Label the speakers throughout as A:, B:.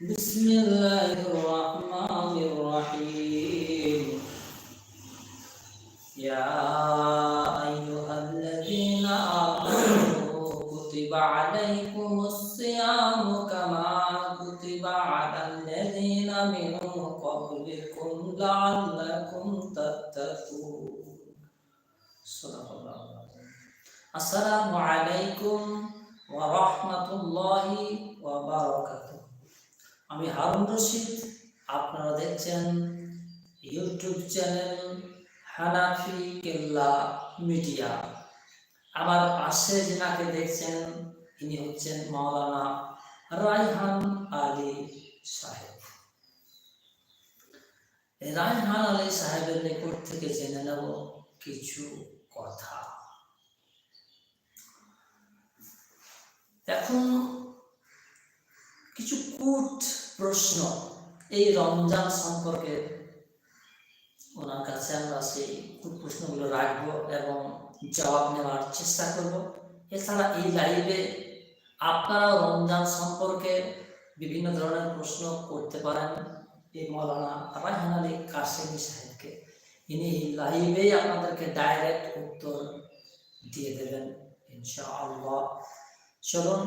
A: بسم الله الرحمن الرحيم. يا أيها الذين آمنوا كتب عليكم الصيام كما كتب على الذين من قبلكم لعلكم تتقون. السلام عليكم ورحمة الله وبركاته. আমি হারুন রশিদ, আপনারা দেখছেন YouTube channel Hanafi Kella media. আমার পাশে যিনাকে দেখছেন, ইনি হচ্ছেন মাওলানা রায়হান আলী সাহেব। রায়হান আলী সাহেবের নিকট থেকে জেনে নেব কিছু কথা। এখন কিছু কুট প্রশ্ন এই রমজান সম্পর্কে ওনার কাছে আমরা সেই কুট প্রশ্নগুলো রাখব এবং জবাব নেওয়ার চেষ্টা করব। এছাড়া এই লাইভে আপনারাও রমজান সম্পর্কে বিভিন্ন ধরনের প্রশ্ন করতে পারেন। এই মৌলানা রায়হান আলী কাশেমি সাহেবকে। ইনি লাইভেই আপনাদেরকে ডাইরেক্ট উত্তর দিয়ে দেবেন, ইনশাআল্লাহ। চলুন,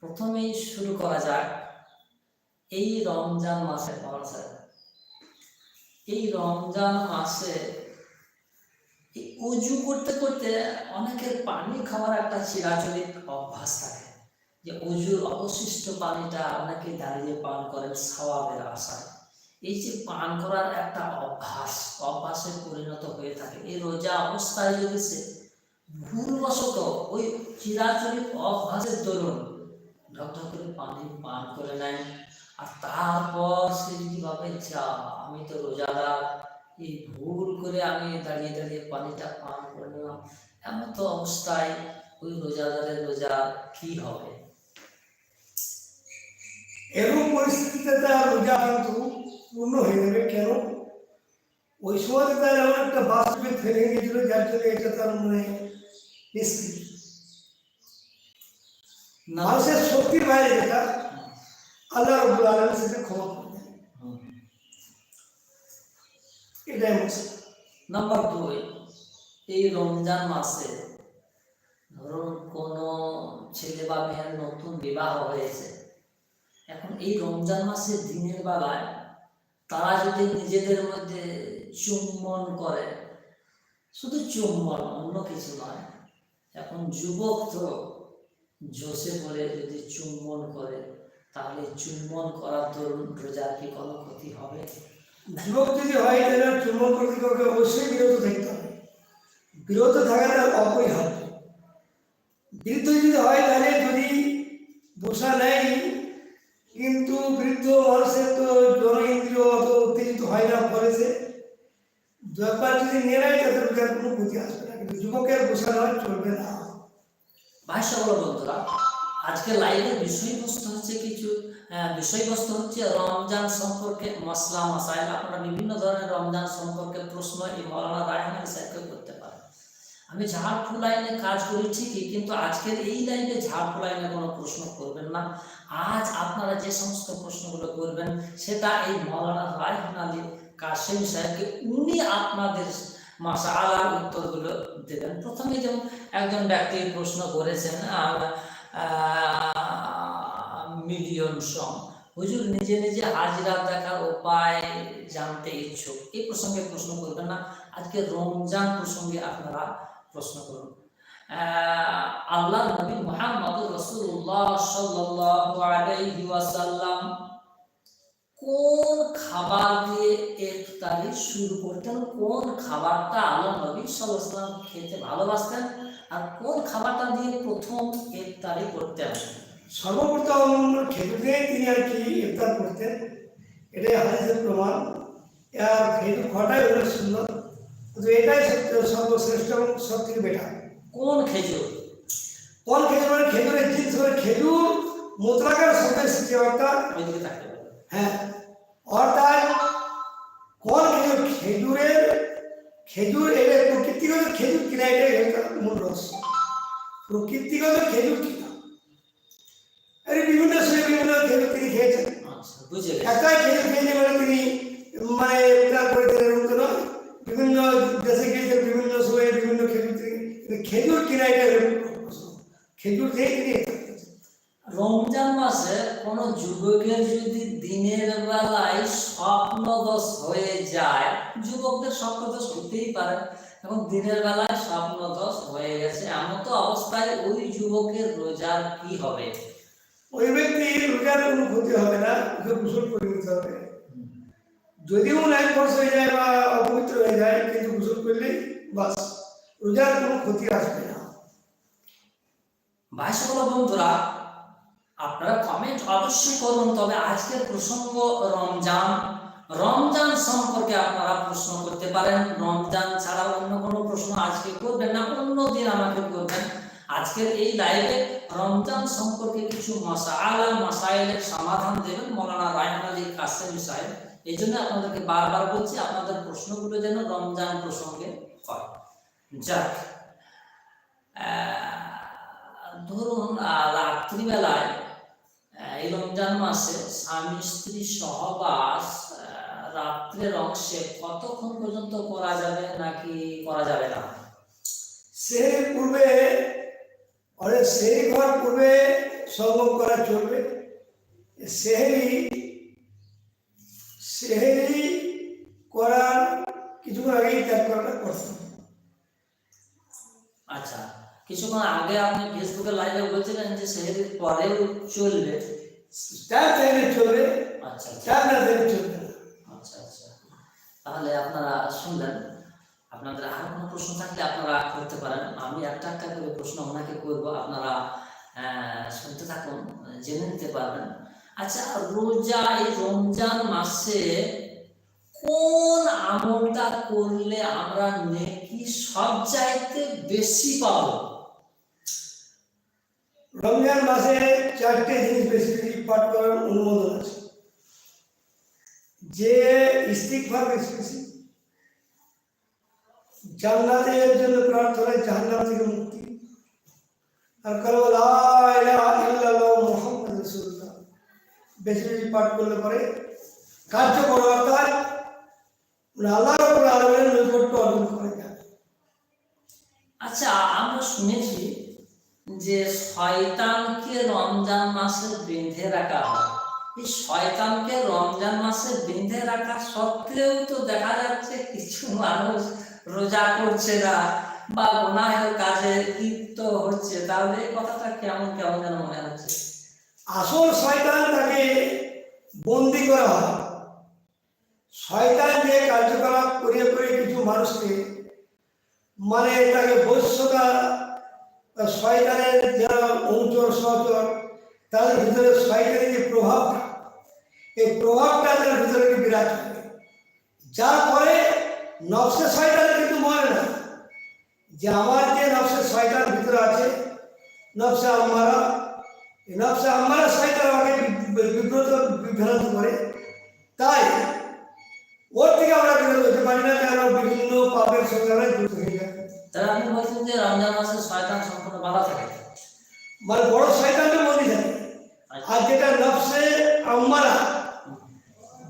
A: প্রথমেই শুরু করা যাক। এই রমজান মাসে এই রমজান মাসে উজু করতে করতে অনেকের পানি খাওয়ার একটা চিরাচরিত অভ্যাস থাকে, যে উজুর অবশিষ্ট পানিটা অনেকে দাঁড়িয়ে পান করেন সওয়াবের আশায়। এই যে পান করার একটা অভ্যাস, অভ্যাসে পরিণত হয়ে থাকে, এই রোজা অবস্থায় যদি সে ভুলবশত ওই চিরাচরিত অভ্যাসের দরুন ঢকঢক করে পানি পান করে নেয়। আর তারপর সে যদি ভাবে যা আমি তো রোজাদার। এই ভুল করে আমি দাঁড়িয়ে দাঁড়িয়ে পানিটা পান করে নিলাম এমন তো অবস্থায় ওই রোজাদারের রোজা কি হবে?
B: এরকম পরিস্থিতিতে তার রোজা কিন্তু পূর্ণ হয়ে যাবে। কেন? ওই সময় তার এমন একটা বাস্তবে ফেলে গিয়েছিল যার জন্য এটা তার মনে নিশ্চিত মানুষের শক্তির বাইরে যেটা আল্লাহ রবুল আলম সেটা ক্ষমা করবেন
A: হুম।
B: এটাই মুসিদ
A: নাম্বার দুই, এই রমজান মাসে ধরুন কোনো ছেলে বা মেয়ের নতুন বিবাহ হয়েছে এখন এই রমজান মাসে দিনের বেলায় তারা যদি নিজেদের মধ্যে চুম্বন করে, শুধু চুম্বন, অন্য কিছু নয়, এখন যুবক তো জোশে পড়ে যদি চুম্বন করে তাহলে চুম্বন করার দরুন রোজার কি কোনো ক্ষতি হবে?
B: যুবক যদি হয় তাহলে চুম্বন কর্তৃপক্ষকে অবশ্যই বিরত থাকতে হবে। বিরত থাকাটা অপরিহার্য। বৃদ্ধ যদি হয় তাহলে যদি বসা নেই কিন্তু বৃদ্ধ মানুষের তো জনইন্দ্রিয় অত উত্তেজিত হয় না সে ব্যাপার যদি নিয়ে নেয় তাদের রোজার কোনো ক্ষতি আসবে না। কিন্তু যুবকের বসা নয় চলবে না।
A: ভাই সকল বন্ধুরা আজকে লাইভের বিষয়বস্তু হচ্ছে কিছু বিষয়বস্তু হচ্ছে রমজান সম্পর্কে মশলা, মশাইল। আপনারা বিভিন্ন ধরনের রমজান সম্পর্কে প্রশ্ন এই মৌলানা রায়হান সাহেবকে করতে পারেন। আমি ঝাড়ফুল লাইনে কাজ করি ঠিকই, কিন্তু আজকের এই লাইনে ঝাড়ফুল লাইনে কোনো প্রশ্ন করবেন না। আজ আপনারা যে সমস্ত প্রশ্নগুলো করবেন, সেটা এই মৌলানা রায়হান আলী কাশেম সাহেবকে উনি আপনাদের মাসালার উত্তরগুলো দেবেন। প্রথমে যেমন একজন ব্যক্তি প্রশ্ন করেছেন মিলিয়ন সম হুজুর, নিজে নিজে হাজিরা দেখার উপায় জানতে ইচ্ছুক। এই প্রসঙ্গে প্রশ্ন করবেন না। আজকে রমজান প্রসঙ্গে আপনারা প্রশ্ন করুন। আল্লাহ নবী মোহাম্মদ রসুল্লাহ আলাইহি ওয়াসাল্লাম কোন খাবার দিয়ে ইফতারি শুরু করতেন? কোন খাবারটা আল্লাহ নবী সাল্লাল্লাহু খেতে ভালোবাসতেন? আর কোন খাবারটা দিয়ে প্রথম ইফতারি করতেন
B: সর্বপ্রথম খেজুর তিনি আর কি ইফতার করতেন। এটাই হাদিসের প্রমাণ। আর খেজুর খাওয়াটাই হলো সুন্দর কিন্তু এটাই সব- সর্বশ্রেষ্ঠ এবং সব থেকে বেটার।
A: কোন খেজুর?
B: কোন খেজুর মানে খেজুরের জিনিস মানে খেজুর মোতলাকার শব্দের সৃষ্টি অর্থাৎ হ্যাঁ। অর্থাৎ কোন খেজুর খেজুরের খেজুর এলে প্রকৃতিগত খেজুর কিনা এটাই তার মূল রহস্য প্রকৃতিগত খেজুর কিনা আরে বিভিন্ন সময় বিভিন্ন খেজুর তিনি খেয়েছেন।
A: আচ্ছা
B: একাই খেজুর খেয়েছে মানে তিনি মানে ইফতার করেছেন এরকম তো নয় বিভিন্ন দেশে গিয়েছেন বিভিন্ন সময়ে বিভিন্ন খেজুর কিন্তু খেজুর কিনা এটা খেজুর খেয়ে তিনি।
A: রমজান মাসে কোন যুবকের যদি দিনের বেলায় স্বপ্নদোষ হয়ে যায় যুবকদের স্বপ্নদোষ হতেই পারে। এবং দিনের বেলায় স্বপ্নদোষ হয়ে গেছে এমন তো অবস্থায় ওই যুবকের রোজার কি হবে?
B: ওই ব্যক্তি রোজার কোনো ক্ষতি হবে না ওকে গোসল করে নিতে হবে। যদিও নাইট ফোর্স হয়ে যায় বা অপবিত্র হয়ে যায় কিন্তু গোসল করলেই বাস রোজার কোনো ক্ষতি আসবে না।
A: ভাই সকল বন্ধুরা আপনারা কমেন্ট অবশ্যই করুন, তবে আজকের প্রসঙ্গ রমজান। রমজান সম্পর্কে আপনারা প্রশ্ন করতে পারেন। রমজান ছাড়া অন্য কোনো প্রশ্ন আজকে করবেন না, অন্য দিন আমাকে করবেন। আজকের এই লাইভে রমজান সম্পর্কে কিছু মাসালা মাসাইলের সমাধান দেবেন মৌলানা রায়হান আলী কাসেম সাহেব। এই জন্য আপনাদেরকে বারবার বলছি, আপনাদের প্রশ্নগুলো যেন রমজান প্রসঙ্গে হয়। যাক ধরুন রাত্রিবেলায় মাসে স্বামী স্ত্রী সহবাস রাত্রের অংশে কতক্ষণ পর্যন্ত করা যাবে নাকি করা যাবে না?
B: সেই পূর্বে অনেক সেই ঘর পূর্বে সঙ্গম করা চলবে। সেহেরি সেহেরি করার কিছুক্ষণ আগেই ত্যাগ করাটা করতে
A: আচ্ছা কিছুক্ষণ আগে আপনি ফেসবুকে লাইভে বলছিলেন যে সেহেরির পরেও চলবে।
B: ত্যাগ চাইলে চলবে
A: আচ্ছা আচ্ছা
B: না চাইলে চলবে
A: আচ্ছা আচ্ছা। তাহলে আপনারা শুনলেন আপনাদের আরও কোনো প্রশ্ন থাকলে আপনারা করতে পারেন। আমি একটা একটা করে প্রশ্ন ওনাকে করব আপনারা শুনতে থাকুন জেনে নিতে পারবেন। আচ্ছা রোজা এই রমজান মাসে কোন আমলটা করলে আমরা নেকি সব চাইতে বেশি পাবো?
B: রমজান মাসে চারটে জিনিস বেশি পাঠ করার অনুমোদন আছে। যে ইস্তিকফার বেশি জান্নাতের জন্য প্রার্থনা জাহান্নাম থেকে মুক্তি। আর মুহাম্মাদুর রাসূলুল্লাহ। বেশি বেশি পাঠ করলে পরে কার্যকর অর্থাৎ মানে আল্লাহ আলামিনের নৈকট্য অর্জন করা যায়
A: আচ্ছা আমরা শুনেছি যে শয়তানকে রমজান মাসে বেঁধে রাখা হয়। এই শয়তানকে রমজান মাসে বেঁধে রাখা সত্ত্বেও তো দেখা যাচ্ছে কিছু মানুষ রোজা করছে না বা গুনাহের কাজে লিপ্ত হচ্ছে। তাহলে এই কথাটা কেমন কেমন যেন মনে হচ্ছে?
B: আসল শয়তান তাকে বন্দি করা হয়। শয়তান যে কার্যকলাপ করে করে কিছু মানুষকে মানে তাকে বৈশ্যতা শয়তানের যারা অনুচর সহচর তাদের ভিতরে শয়তানের যে প্রভাবটা, এই প্রভাবটা তার ভিতরে বিরাজ করে। যার ফলে নকশে শয়তান কিন্তু মরে না। যে আমার যে নকশে শয়তান ভিতরে আছে নকশা আমারা এই নকশা আমারা শয়তান আমাকে বি- বিব্রত, বিভ্রান্ত করে। তাই ওর থেকে আমরা বিরত হতে পারি না কেন বিভিন্ন পাপের সঙ্গে আমরা যুক্ত হয়ে যাই
A: তাহলে আপনি বলছেন যে রমজান মাসে শয়তান সম্পূর্ণ বাধা থাকে।
B: মানে বড় শয়তানটা বন্দি থাকে আর যেটা নফসে আমারা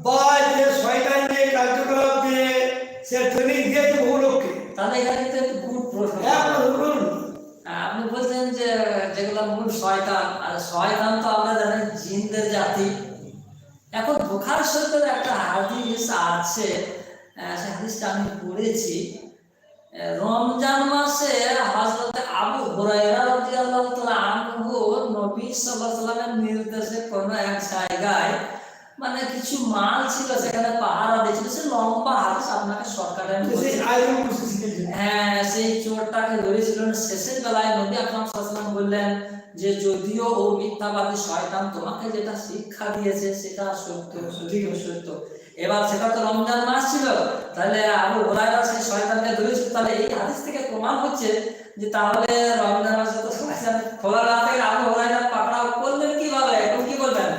B: বা যে শয়তান যে কার্যকলাপ যে সে ট্রেনিং দিয়েছে বহু লোককে।
A: তাহলে এখানে কিন্তু একটু গুড প্রশ্ন।
B: হ্যাঁ বলুন।
A: আপনি বলছেন যে যেগুলো মূল শয়তান আর শয়তান তো আমরা জানেন জিনদের জাতি। এখন বুখার শরীফের একটা হাদিস আছে আহ, সে হাদিসটা আমি পড়েছি। রমজান মাসে হযরত আবু হুরায়রা রাদিয়াল্লাহু তাআলা আনহু নবী সাল্লাল্লাহু আলাইহি ওয়াসাল্লামের নির্দেশে কোনো এক জায়গায় মানে কিছু মাল ছিল সেখানে পাহারা দিয়েছিল। সে লম্বা হাদিস আপনাকে শর্টকাটে আমি বলছি। হ্যাঁ সেই চোরটাকে ধরেছিলেন শেষের বেলায় নবী আকরাম সাল্লাল্লাহু বললেন যে যদিও ও মিথ্যাবাদী শয়তান তোমাকে যেটা শিক্ষা দিয়েছে সেটা সত্য সঠিক সত্য। এবার সেটা তো রমজান মাস ছিল, তাহলে আবু হুরায়রা সেই শয়তানকে ধরেছিল। তাহলে এই হাদিস থেকে প্রমাণ হচ্ছে যে তাহলে রমজান মাসে তো শয়তান খোলা না থেকে আবু হুরায়রা পাকড়াও করলেন কীভাবে, এখন কি করবেন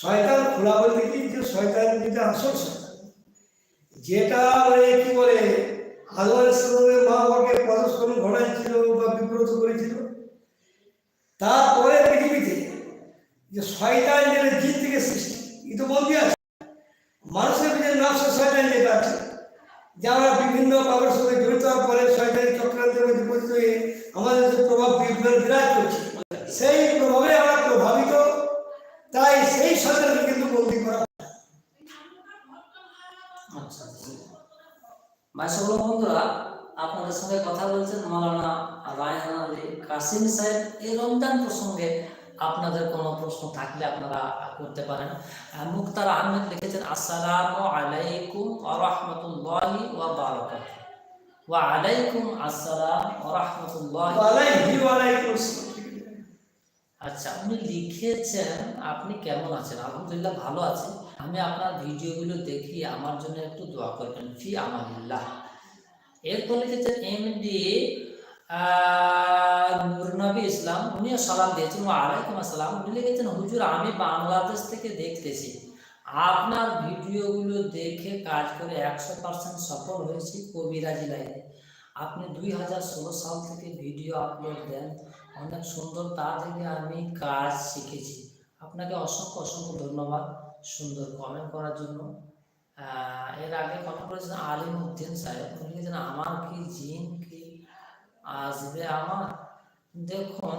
B: শয়তান খোলা বলতে কি? যে শয়তান যেটা আসল যেটা মানে কি বলে, আল্লাহ ইসলামের মা বাবাকে পদস্খলন ঘটাইছিল বা বিব্রত করেছিল। তারপরে পৃথিবীতে যে শয়তান যেটা জিন থেকে সৃষ্টি ইতিমধ্যে আছে। মানুষের ভিতরে নকশা শয়তান যেটা আছে যারা বিভিন্ন পাপের সঙ্গে জড়িত হওয়ার পরে শয়তানি চক্রান্তের মধ্যে পতিত হয়ে আমাদের যে প্রভাব বিরাট করছে। সেই প্রভাবে আমরা প্রভাবিত, তাই সেই শয়তানকে কিন্তু বন্দি করা
A: আচ্ছা বন্ধুরা, আপনাদের সঙ্গে কথা বলছেন মাওলানা রায়হান আলী কাসিম সাহেব এই রমজান প্রসঙ্গে। আপনাদের কোনো প্রশ্ন থাকলে আপনারা করতে পারেন। মুক্তার আহমেদ লিখেছেন আসসালামু আলাইকুম ওয়া ওয়া বারাকাতুহু। ওয়া আলাইকুম আসসালাম ওয়া রাহমাতুল্লাহি
B: আলাইহি ওয়া আলাইকুম
A: আচ্ছা উনি লিখেছেন আপনি কেমন আছেন? আলহামদুলিল্লাহ ভালো আছি। আমি আপনার ভিডিওগুলো দেখি আমার জন্য একটু দোয়া করবেন। ফি আমানিল্লাহ এরপর লিখেছেন এম নুরনবী ইসলাম, উনিও সালাম দিয়েছেন। ও আলাইকুম আসসালাম। উনি লিখেছেন, হুজুর, আমি বাংলাদেশ থেকে দেখতেছি। আপনার ভিডিওগুলো দেখে কাজ করে একশো পার্সেন্ট সফল হয়েছি কবিরাজি লাইনে আপনি দুই হাজার ষোলো সাল থেকে ভিডিও আপলোড দেন। অনেক সুন্দর। তা থেকে আমি কাজ শিখেছি। আপনাকে অসংখ্য অসংখ্য ধন্যবাদ সুন্দর কমেন্ট করার জন্য। এর আগে কমেন্ট করেছেন আলিম উদ্দিন সাহেব। উনি লিখেছেন, আমার কি জিন আসবে আমার। দেখুন,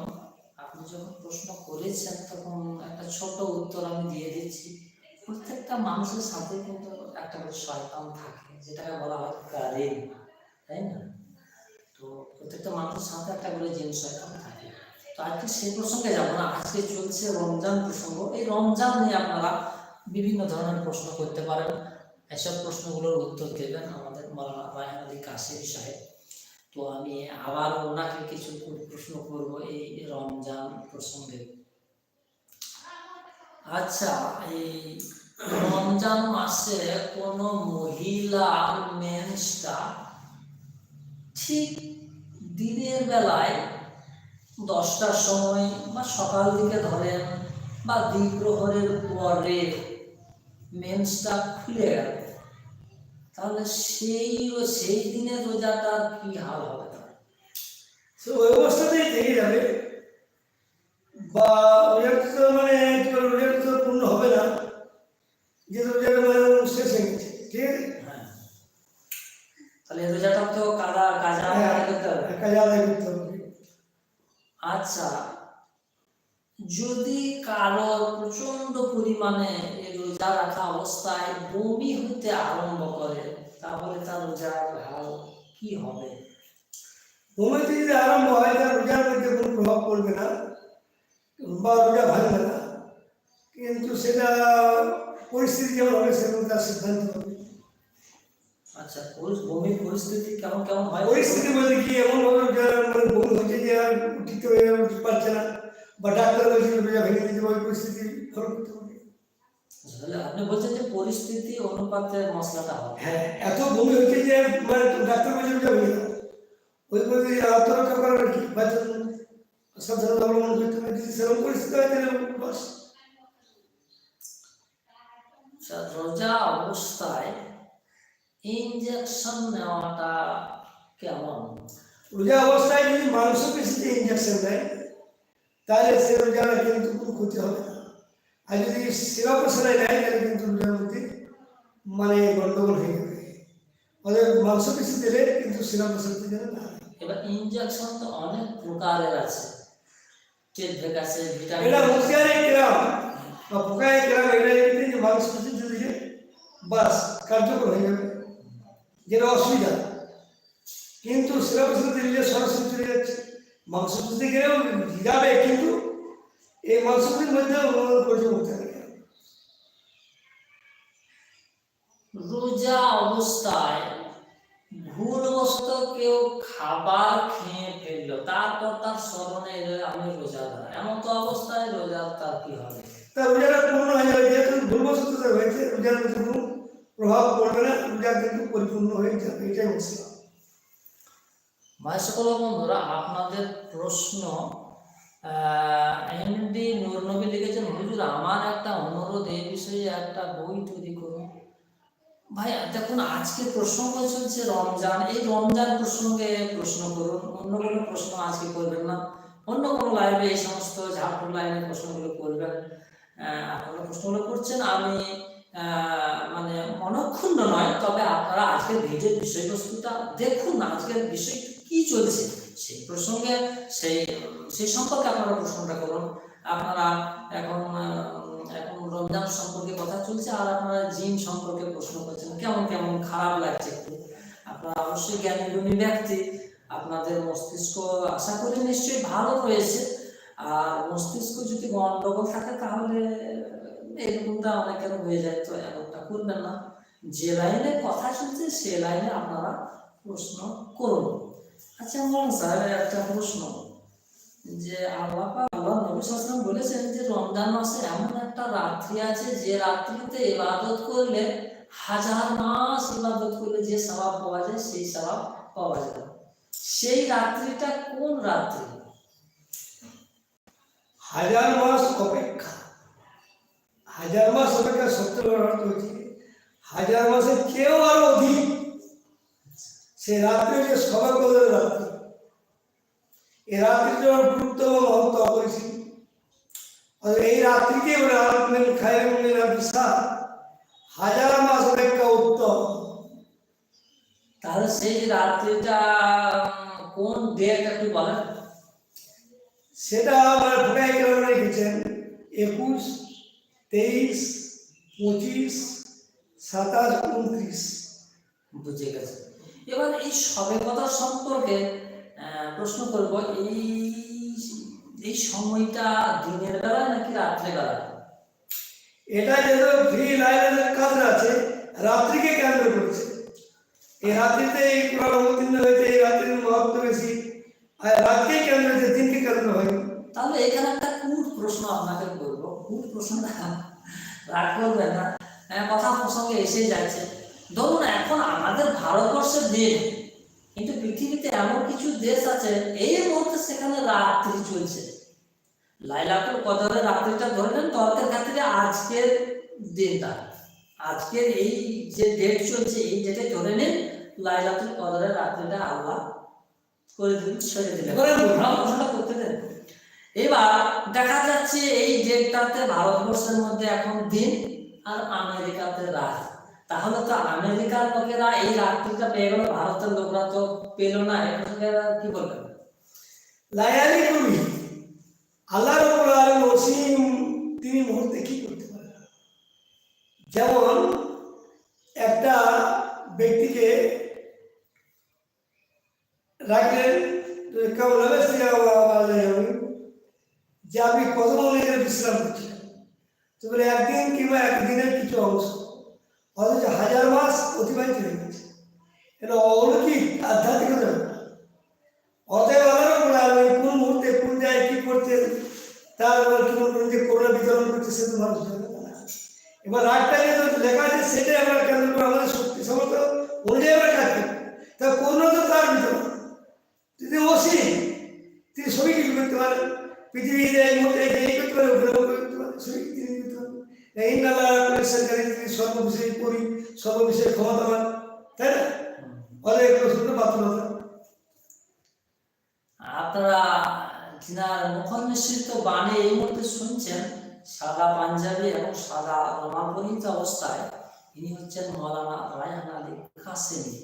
A: আপনি যখন প্রশ্ন করেছেন, তখন একটা ছোট উত্তর আমি দিয়ে দিচ্ছি। প্রত্যেকটা মানুষের সাথে কিন্তু একটা করে শয়তান থাকে, যেটাকে বলা হয় তাই না? তো প্রত্যেকটা মানুষের সাথে একটা করে জিনিস শয়তান থাকে। তো আজকে সেই প্রসঙ্গে যাব না। আজকে চলছে রমজান প্রসঙ্গ। এই রমজান নিয়ে আপনারা বিভিন্ন ধরনের প্রশ্ন করতে পারেন। এসব প্রশ্নগুলোর উত্তর দেবেন আমাদের মৌলানা রায়হান আলী কাশির সাহেব। তো আমি আবার ওনাকে কিছু প্রশ্ন করব এই রমজান প্রসঙ্গে। আচ্ছা এই রমজান মাসে কোনো মহিলা মেন্সটা ঠিক দিনের বেলায় দশটার সময় বা সকাল দিকে ধরেন বা দ্বিপ্রহরের পরে মেন্সটা খুলে গেল। তাহলে সেই সেই দিনের রোজাটার কি হাল হবে তার?
B: সে ওই অবস্থাতেই থেকে যাবে বা রোজার তো মানে কি বলব, রোজার তো পূর্ণ হবে না যেহেতু রোজার মানে শেষ হয়ে গেছে ঠিক আছে
A: হ্যাঁ তাহলে এই রোজাটা তো কাদা কাজা
B: হ্যাঁ,
A: আদায় করতে হবে
B: কাজ আদায় করতে হবে
A: আচ্ছা যদি কারও প্রচণ্ড পরিমাণে এই রোজা রাখা অবস্থায় বমি হতে আরম্ভ করে। তাহলে তার রোজার হাল কি হবে?
B: ভূমিতে যদি আরম্ভ হয় তার রোজার মধ্যে কোনো প্রভাব পড়বে না বা রোজা ভাঙবে না। কিন্তু সেটা পরিস্থিতি যেমন হবে সেরকম তার সিদ্ধান্ত হবে।
A: আচ্ছা বমির পরিস্থিতি কেমন কেমন হয়?
B: পরিস্থিতি বলতে কি এমন ভাবে বমি হচ্ছে যে আর উঠিতে পারছে না বা ডাক্তার বলছে রোজা ভেঙে দিতে হবে পরিস্থিতি ফলো করতে হবে।
A: তাহলে আপনি বলছেন যে পরিস্থিতি অনুপাতে মশলাটা হবে।
B: হ্যাঁ এত বমি হচ্ছে যে মানে ডাক্তার বলছে ওই বমি আত্মরক্ষা করার কি? বা সাবধানতা অবলম্বন করতে হবে যদি সেরকম পরিস্থিতি হয় তাহলে বাস।
A: আচ্ছা, রোজা অবস্থায় ইনজেকশন নেওয়াটা কেমন?
B: রোজা অবস্থায় যদি মাংস পেশিতে ইঞ্জেকশন দেয় তাহলে সে রোজা কিন্তু কোনো ক্ষতি হবে না। আর যদি সেবা প্রসারায় নেয় তাহলে কিন্তু মধ্যে মানে গন্ডগোল হয়ে যাবে। অতএব মাংস পেশি দিলে কিন্তু সেবা প্রসারিত যেন না।
A: এবার ইনজেকশন তো অনেক প্রকারের আছে। আছে ভিটামিন
B: এটা বা পোকায় এটা যে পেশি দিলে বাস কার্যকর হয়ে যাবে। যেটা অসুবিধা। কিন্তু দিলে সরাসরি চলে যাচ্ছে। গেলেও যাবে কিন্তু এই মাংসটির মধ্যে পরিচয় করতে হবে
A: রোজা অবস্থায় ভুলবশত কেউ খাবার খেয়ে ফেলল তারপর তার স্মরণে আমি রোজাদার। এমন তো অবস্থায় রোজা তার কি হবে?
B: তা রোজাটা পূর্ণ হয়ে যাবে যেহেতু ভুলবশত হয়েছে রোজার কোনো প্রভাব পড়বে না রোজা কিন্তু পরিপূর্ণ হয়ে যাবে এটাই মশলা
A: ভাই সকল বন্ধুরা আপনাদের প্রশ্ন এমডি নূরনবী লিখেছেন হুজুর আমার একটা অনুরোধ এই বিষয়ে, একটা বই তৈরি করুন ভাই, দেখুন, আজকে প্রসঙ্গ চলছে রমজান। এই রমজান প্রসঙ্গে প্রশ্ন করুন। অন্য কোনো প্রশ্ন আজকে করবেন না। অন্য কোনো লাইভে এই সমস্ত ঝাড়খণ্ড লাইনের প্রশ্নগুলো করবেন। আপনারা প্রশ্নগুলো করছেন, আমি মানে মনক্ষুণ্ণ নয়, তবে আপনারা আজকের ভিডিওর বিষয়বস্তুটা দেখুন আজকের বিষয় কি চলছে। সেই প্রসঙ্গে সেই সেই সম্পর্কে আপনারা প্রশ্নটা করুন। আপনারা এখন এখন রমজান সম্পর্কে কথা চলছে আর আপনারা জিন সম্পর্কে প্রশ্ন করছেন। কেমন কেমন, খারাপ লাগছে একটু? আপনারা অবশ্যই জ্ঞানী গুণী ব্যক্তি। আপনাদের মস্তিষ্ক আশা করি নিশ্চয়ই ভালো রয়েছে। আর মস্তিষ্ক যদি গন্ডগোল থাকে তাহলে এরকমটা অনেকের হয়ে যায়, তো এমনটা করবেন না। যে লাইনে কথা চলছে সে লাইনে আপনারা প্রশ্ন করুন। আচ্ছা আমার স্যার একটা প্রশ্ন। যে আল্লাহ আল্লাহ নবী সাল্লাম বলেছেন যে রমজান মাসে এমন একটা রাত্রি আছে যে রাত্রিতে ইবাদত করলে হাজার মাস ইবাদত করলে যে স্বভাব পাওয়া যায়, সেই স্বভাব পাওয়া যায়। সেই রাত্রিটা কোন রাত্রি?
B: হাজার মাস অপেক্ষা। হাজার মাস অপেক্ষা হচ্ছে হাজার মাসের চেয়েও আরও অধিক সে রাত্রি যে সবাই বদলের রাত্রি। এই রাত্রির জন্য গুরুত্ব মহত্ব অপরিসীম এই রাত্রিকে বলে আলমিন খায়রুমিন বিশাল হাজার মাস অপেক্ষা উত্তম।
A: তাহলে সেই রাত্রিটা কোন ডেট একটু বলেন?
B: সেটা আমার ফুটাই কারণে লিখেছেন একুশ তেইশ পঁচিশ সাতাশ উনত্রিশ।
A: বুঝে গেছে। এবার এই সবে কথা সম্পর্কে প্রশ্ন করব এই এই সময়টা দিনের বেলা নাকি রাত্রে বেলায়?
B: এটা যেহেতু ফ্রি লাইনের কাজ আছে রাত্রিকে কেন্দ্র করছে? এই রাত্রিতে এই অবতীর্ণ হয়েছে এই রাত্রির মহত্ব বেশি। আর রাতকে কেন্দ্র হয়েছে দিনকে কেন্দ্র হয়নি
A: তাহলে এখানে একটা কুট প্রশ্ন আপনাকে করব। কুট প্রশ্নটা রাগ করবেন না। হ্যাঁ, কথা প্রসঙ্গে এসে যাচ্ছে। ধরুন এখন আমাদের ভারতবর্ষের দিন কিন্তু পৃথিবীতে এমন কিছু দেশ আছে, এই মুহূর্তে সেখানে রাত্রি চলছে। লাইলাতুল কদরে রাত্রিটা ধরে নেন তর্কের ক্ষেত্রে আজকের দিনটা, আজকের এই যে ডেট চলছে, এই ডেটে ধরে নিন, লাইলাতুল কদরের রাত্রিটা আল্লাহ করে দিন ছেড়ে
B: এবারে বলুন।
A: করতে দেন। এবার দেখা যাচ্ছে এই ডেটটাতে ভারতবর্ষের মধ্যে এখন দিন, আর আমেরিকাতে রাত। তাহলে তো আমেরিকার লোকেরা এই রাত্রিটা পেয়ে গেল, ভারতের লোকরা তো পেল না, এখন কি বলবেন
B: লায়ালি কবি আল্লাহ অসীম তিনি মুহূর্তে কি করতে পারেন যেমন একটা ব্যক্তিকে রাখলেন যে আপনি কত মনে বিশ্রাম করছিলেন? তো বলে একদিন কিংবা একদিনের কিছু অংশ। অথচ হাজার মাস অতিবাহিত হয়ে গেছে। এটা অলৌকিক আধ্যাত্মিকতা। অতএব আল্লাহ রাব্বুল আলামিন কোন মুহূর্তে কোন জায়গায় কি করছেন তার এবার কি মনে যে করোনা বিতরণ করছে সে তো মানুষ এবার রাগটা যেহেতু লেখা আছে, সেটাই আমরা কেন্দ্র করে আমাদের শক্তি সমর্থ অনুযায়ী আমরা কাজ করি। তা করোনা তো তার বিতরণ তিনি অসীম, তিনি সবই কিছু করতে পারেন। পৃথিবীতে এই মুহূর্তে এই করতে পারে ওখানে করতে পারে সবই তিনি এই নালা সরকারি সর্ববিষয়ে করি তাই না অনেক প্রশ্ন বাতুলতা
A: আপনারা যিনার মুখনিসৃত বাণী এই মুহূর্তে শুনছেন সাদা পাঞ্জাবি এবং সাদা রোমাল পরিহিত অবস্থায় ইনি হচ্ছেন মৌলানা রায়হান আলী কাসেমি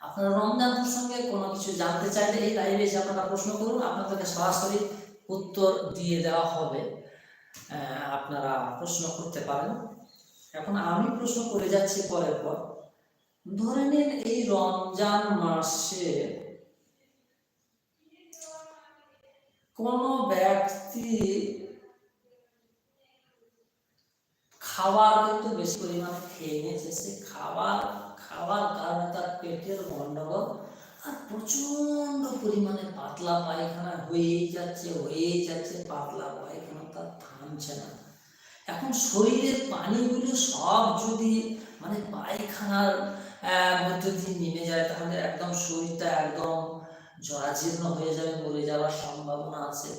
A: আপনারা রমজান প্রসঙ্গে কোনো কিছু জানতে চাইলে এই লাইভে এসে আপনারা প্রশ্ন করুন আপনাদেরকে সরাসরি উত্তর দিয়ে দেওয়া হবে আপনারা প্রশ্ন করতে পারেন। এখন আমি প্রশ্ন করে যাচ্ছি পরের পর। ধরে নিন এই রমজান মাসে কোনো ব্যক্তি খাবার কিন্তু বেশি পরিমাণে খেয়ে নিয়েছে। সে খাবার খাওয়ার কারণে তার পেটের গন্ডগোল আর প্রচণ্ড পরিমাণে পাতলা পায়খানা হয়েই যাচ্ছে হয়েই যাচ্ছে, পাতলা পায়খানা তার থামছে না। এখন শরীরের পানিগুলো সব যদি মানে পায়খানার মধ্যে দিয়ে নেমে যায়, তাহলে একদম শরীরটা একদম জরাজীর্ণ হয়ে যাবে, মরে যাওয়ার সম্ভাবনা আছে।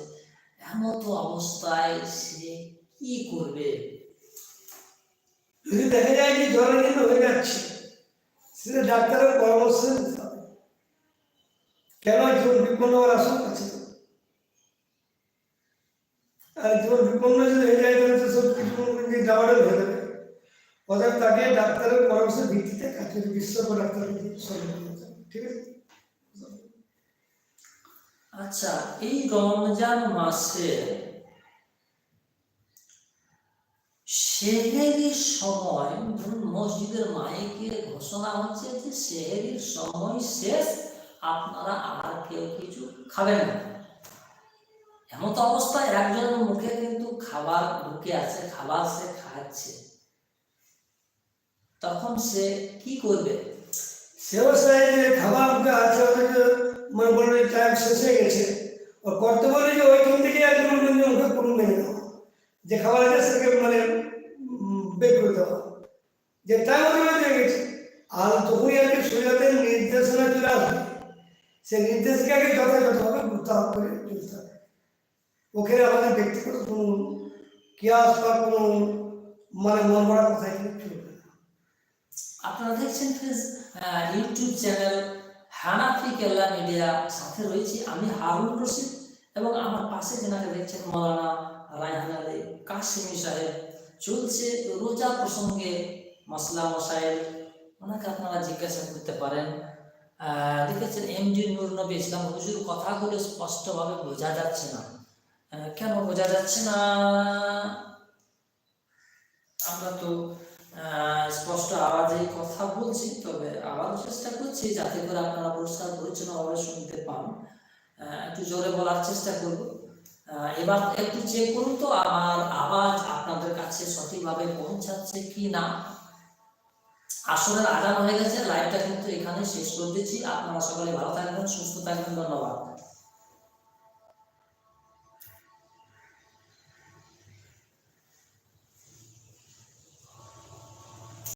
A: এমত অবস্থায় সে কি করবে?
B: যদি দেখা যায় যে জরাজীর্ণ হয়ে যাচ্ছে সেটা ডাক্তারের পরামর্শ কেন জীবন বিপন্ন হওয়ার আশঙ্কা ছিল জীবন বিপন্ন যদি হয়ে যায়, তাহলে সব কিছু হয়ে যাবে। অতএব তাকে ডাক্তারের পরামর্শের ভিত্তিতে কাছে বিশেষজ্ঞ ডাক্তার ঠিক আছে?
A: আচ্ছা এই রমজান মাসে সেহেরির সময় ধরুন মসজিদের মাইকে ঘোষণা হচ্ছে যে সেহেরির সময় শেষ আপনারা আর কেউ কিছু খাবেন না। এমন তো অবস্থায় একজনের মুখে কিন্তু খাবার ঢুকে আছে খাবার সে খাচ্ছে। তখন সে কি করবে?
B: সে যে খাবার মুখে আছে মানে বলবে টাইম শেষ হয়ে গেছে। ও করতে বলে যে ওইখান থেকে নিজের মুখে দেওয়া। যে খাবার আছে সেটাকে মানে বের করে দেওয়া। যে টাইম হয়ে গেছে। আর যখনই আর কি নির্দেশনা চলে আসবে। সেই নির্দেশকে আগে যথাযথভাবে গুরুত্ব করে চলতে হবে। ওখানে আমাদের ব্যক্তিগত কোনো কিয়াস বা কোনো মানে মন করা কথা না।
A: আপনারা দেখছেন YouTube channel Hanafi Kella media সাথে রয়েছি আমি হারুন রশিদ এবং আমার পাশে যেনাকে দেখছেন মৌলানা রায়হান আলী কাশিমি সাহেব। চলছে রোজা প্রসঙ্গে মশলা মশাইল ওনাকে আপনারা জিজ্ঞাসা করতে পারেন আহ, দেখেছেন এমডি নূর নবী ইসলাম হুজুর কথাগুলো স্পষ্টভাবে বোঝা যাচ্ছে না। কেন বোঝা যাচ্ছে না? আমরা তো স্পষ্ট আওয়াজে কথা বলছি তবে আবার চেষ্টা করছি যাতে করে আপনারা পরিষ্কার পরিচ্ছন্নভাবে শুনতে পান। একটু জোরে বলার চেষ্টা করব। এবার একটু চেক করুন তো আমার আওয়াজ আপনাদের কাছে সঠিকভাবে পৌঁছাচ্ছে কি না। আসরের আজান হয়ে গেছে লাইভটা কিন্তু এখানে শেষ করে দিচ্ছি আপনারা সকলে ভালো থাকবেন, সুস্থ থাকবেন, ধন্যবাদ।